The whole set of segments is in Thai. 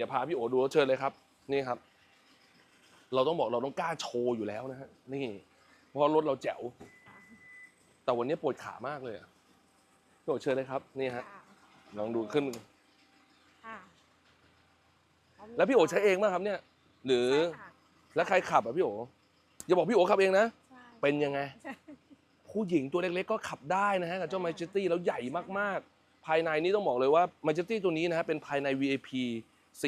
ดี๋ยวพาพี่โอดูเชิญเลยครับ นี่ครับ เราต้องบอกเราต้องกล้าโชว์อยู่แล้วนะฮะนี่เพราะรถเราแจ๋ว แต่วันนี้ปวดขามากเลยอะพี่โอเชิญเลยครับนี่ฮะค่ะลองดูขึ้น ค่ะแล้วพี่โอใช้เองไหมครับเนี่ย หรือใช่ค่ะแล้วใครขับอะพี่โออย่าบอกพี่โอขับเองนะใช่เป็นยังไงใช่ผู้หญิงตัวเล็กๆก็ขับได้นะฮะกับเจ้า Majesty แล้วใหญ่มากๆ ภายในนี่ต้องบอกเลยว่า Majesty ตัวนี้นะฮะเป็นภายใน VIP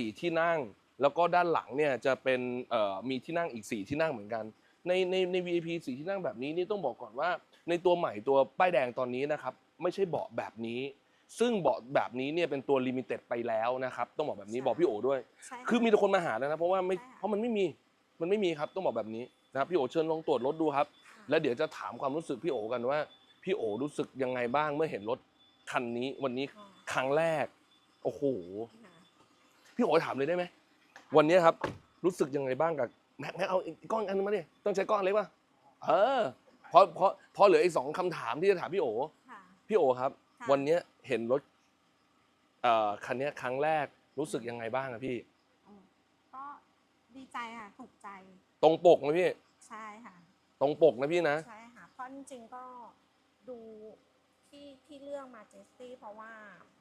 4 ที่นั่ง แล้วก็ด้านหลังเนี่ยจะเป็นเอ่อมีที่นั่งอีก 4 ที่นั่งเหมือนกัน ในในใน VIP 4 ที่นั่งแบบนี้นี่ต้องบอกก่อนว่า ในตัวใหม่ตัวป้ายแดงตอนนี้นะครับไม่ใช่เบาะแบบนี้ ซึ่งเบาะแบบนี้เนี่ยเป็นตัวลิมิเต็ดไปแล้วนะครับต้องบอกแบบนี้บอกพี่โอด้วยใช่ะคือมีแต่คนมาหาแล้วนะเพราะว่าไม่ใช่ค่ะเพราะมันไม่มีมันไม่มีครับต้องบอกแบบนี้นะครับพี่โอเชิญลองตรวจรถดูครับค่ะแล้วเดี๋ยวจะถามความรู้สึกพี่โอกันว่าพี่โอรู้สึกยังไงบ้างเมื่อเห็นรถคันนี้วันนี้ค่ะครั้งแรก โอ้โหค่ะ พี่โอถามเลยได้ไหมวันนี้ครับ รู้สึกยังไงบ้างกับแม็กแม็กเอาอีกกล้องอันนึงมาดิต้องใช้กล้องอันเล็กป่ะเออเพราะเพราะเพราะเหลืออีกสองคำถามที่จะถามพี่โอค่ะพี่โอครับค่ะวันนี้เห็นรถเอ่อคันนี้ครั้งแรกรู้สึกยังไงบ้างอะพี่อืมก็ดีใจค่ะถูกใจ ตรงปกนะพี่ ใช่ค่ะ ตรงปกนะพี่นะ ใช่ค่ะ เพราะจริงๆก็ดูที่ที่เรื่องมาเจสตี้เพราะว่า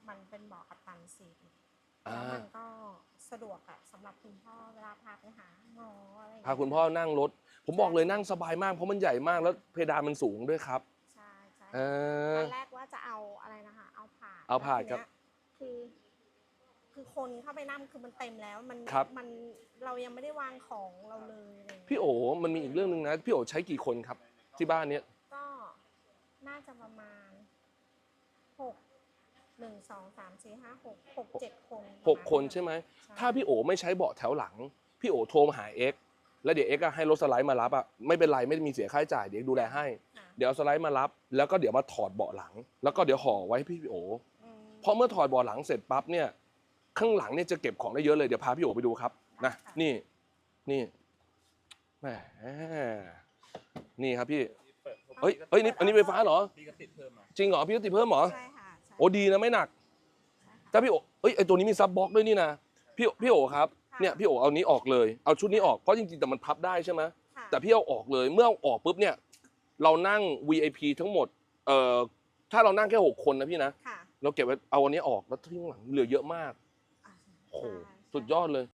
มันเป็นเบาะกัปตันซีทอ่า แล้วมันก็สะดวกอะสำหรับคุณพ่อเวลาพาไปหาหมออะไรย่งพาเงี้ยคุณพ่อนั่งรถ ผมบอกเลยนั่งสบายมากเพราะมันใหญ่มากแล้วเพดานมันสูงด้วยครับใช่ใช่ เอตอ อนแรกว่าจะเอาอะไรนะคะเอาผ่าเอาผ่าแล้วทีครับเนี้ยคือ คือคนเข้าไปนั่งคือมันเต็มแล้ว มันครับ มันเรายังไม่ได้วางของเราเลยอะไรอย่างเงี้ยพี่โอมันมีอีกเรื่องหนึ่งนะพี่โอใช้กี่คนครับ ที่บ้านเนี้ยก็น่าจะประมาณหก หนึ่งสองสามสี่ห้าหกหกเจ็ดคนหกคนใช่ไหมใช่ถ้าพี่โอไม่ใช้เบาะแถวหลัง พี่โอโทรมาหาเอ็กซ์แล้วเดี๋ยวเอ็กซ์อะให้รถสไลด์มารับอะไม่เป็นไรไม่มีเสียค่าใช้จ่ายเดี๋ยวดูแลให้ค่ะเดี๋ยวเอาสไลด์มารับ แล้วก็เดี๋ยวมาถอดเบาะหลัง แล้วก็เดี๋ยวห่อไว้ให้พี่โออืมเพราะเมื่อถอดเบาะหลังเสร็จปั๊บเนี่ยข้างหลังเนี่ยจะเก็บของได้เยอะเลยเดี๋ยวพาพี่โอไปดูครับนะนี่นี่แหมนี่ครับพี่เฮ้ยเฮ้ยนี่อันนี้ไฟฟ้าเหรอพี่ก็ติดเพิ่มมาจริงเหรอพี่ก็ติดเพิ่มเหรอใช่ค่ะใช่โอ้ดีนะไม่หนักใช่ค่ะถ้าพี่โอเอ้ยไอตัวนี้มีซับบล็อกด้วยนี่นะพี่พี่โอครับค่ะเนี่ยพี่โอเอานี้ออกเลยเอาชุดนี้ออกเพราะจริงๆแต่มันพับได้ใช่ไหมค่ะแต่พี่เอาออกเลยเมื่อเอาออกปุ๊บเนี่ย เรานั่ง VIP ทั้งหมดเอ่อถ้าเรานั่งแค่หกคนนะพี่นะค่ะเราเก็บไว้เอาอันนี้ออกแล้วทิ้งหลังเหลือเยอะมากอ่าโอ้โหใช่สุดยอดเลย